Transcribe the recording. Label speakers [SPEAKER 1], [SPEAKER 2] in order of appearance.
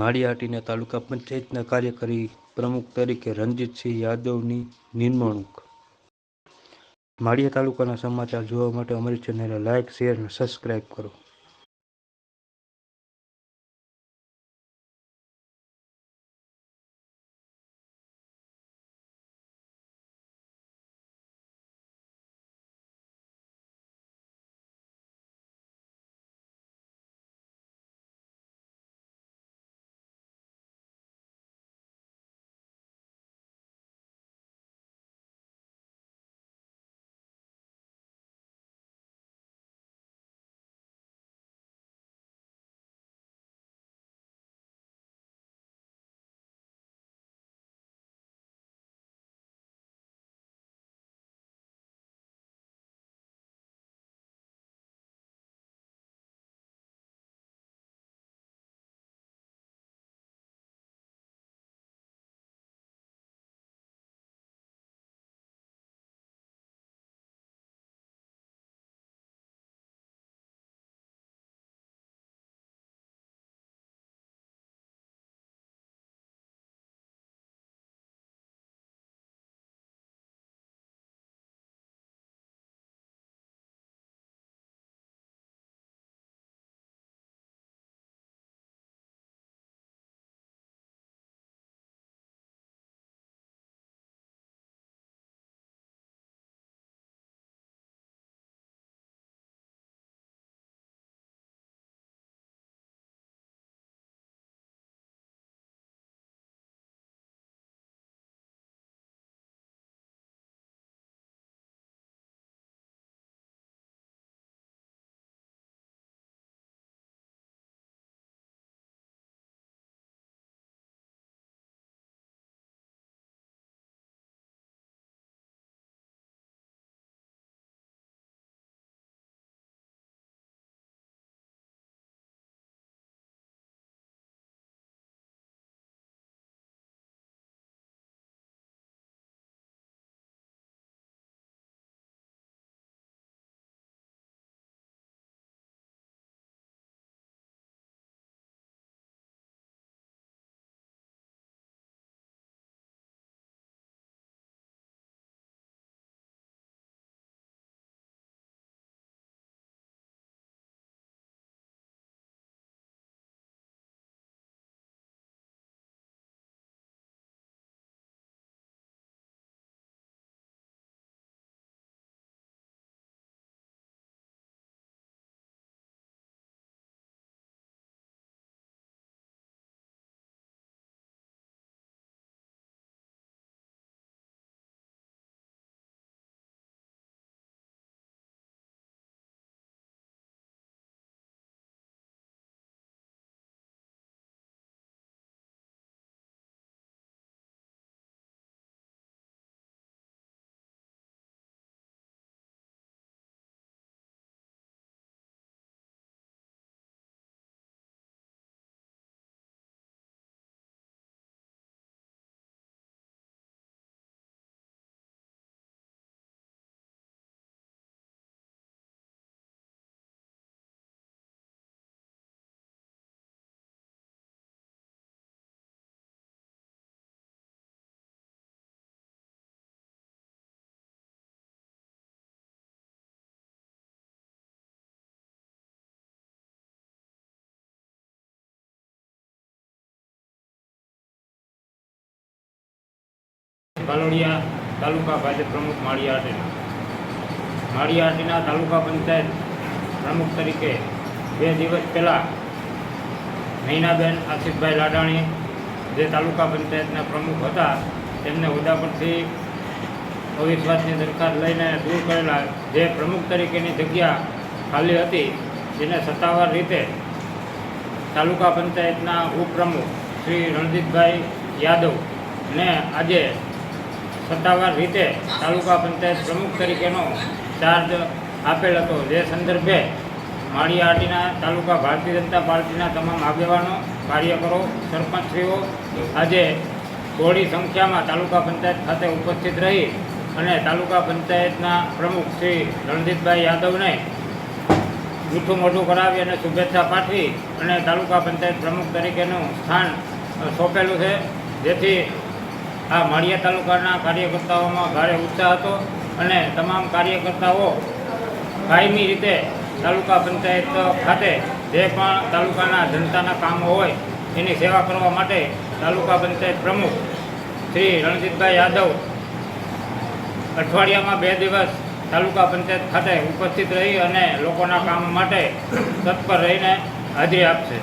[SPEAKER 1] માળિયાહાટીના તાલુકા પંચાયતના કાર્યકારી પ્રમુખ તરીકે રણજીતસિંહ યાદવની નિમણૂક માળિયા તાલુકાના સમાચાર જોવા માટે અમારી ચેનલને લાઇક શેર અને સબસ્ક્રાઇબ કરો.
[SPEAKER 2] કાલોડિયા તાલુકા ભાજપ પ્રમુખ માળિયા હાટીના તાલુકા પંચાયત પ્રમુખ તરીકે બે દિવસ પહેલાં નૈનાબેન આસિફભાઈ લાડાણી જે તાલુકા પંચાયતના પ્રમુખ હતા, તેમને હોદ્દા પરથી અવિશ્વાસની દરખાસ્ત લઈને દૂર કરેલા જે પ્રમુખ તરીકેની જગ્યા ખાલી હતી, જેને સત્તાવાર રીતે તાલુકા પંચાયતના ઉપપ્રમુખ શ્રી રણજીતભાઈ યાદવ ને આજે સત્તાવાર રીતે તાલુકા પંચાયત પ્રમુખ તરીકેનો ચાર્જ આપેલ હતો. જે સંદર્ભે માળિયાહાટીના તાલુકા ભારતીય જનતા પાર્ટીના તમામ આગેવાનો, કાર્યકરો, સરપંચશ્રીઓ આજે બહોળી સંખ્યામાં તાલુકા પંચાયત ખાતે ઉપસ્થિત રહી અને તાલુકા પંચાયતના પ્રમુખ શ્રી રણજીતભાઈ યાદવને જૂઠું મોઢું કરાવી અને શુભેચ્છા પાઠવી અને તાલુકા પંચાયત પ્રમુખ તરીકેનું સ્થાન સોંપેલું છે. જેથી આ માળિયા તાલુકાના કાર્યકર્તાઓમાં ભારે ઉત્સાહ હતો અને તમામ કાર્યકર્તાઓ કાયમી રીતે તાલુકા પંચાયત ખાતે જે પણ તાલુકાના જનતાના કામો હોય એની સેવા કરવા માટે તાલુકા પંચાયત પ્રમુખ શ્રી રણજીતભાઈ યાદવ અઠવાડિયામાં બે દિવસ તાલુકા પંચાયત ખાતે ઉપસ્થિત રહી અને લોકોના કામ માટે તત્પર રહીને હાજરી આપશે.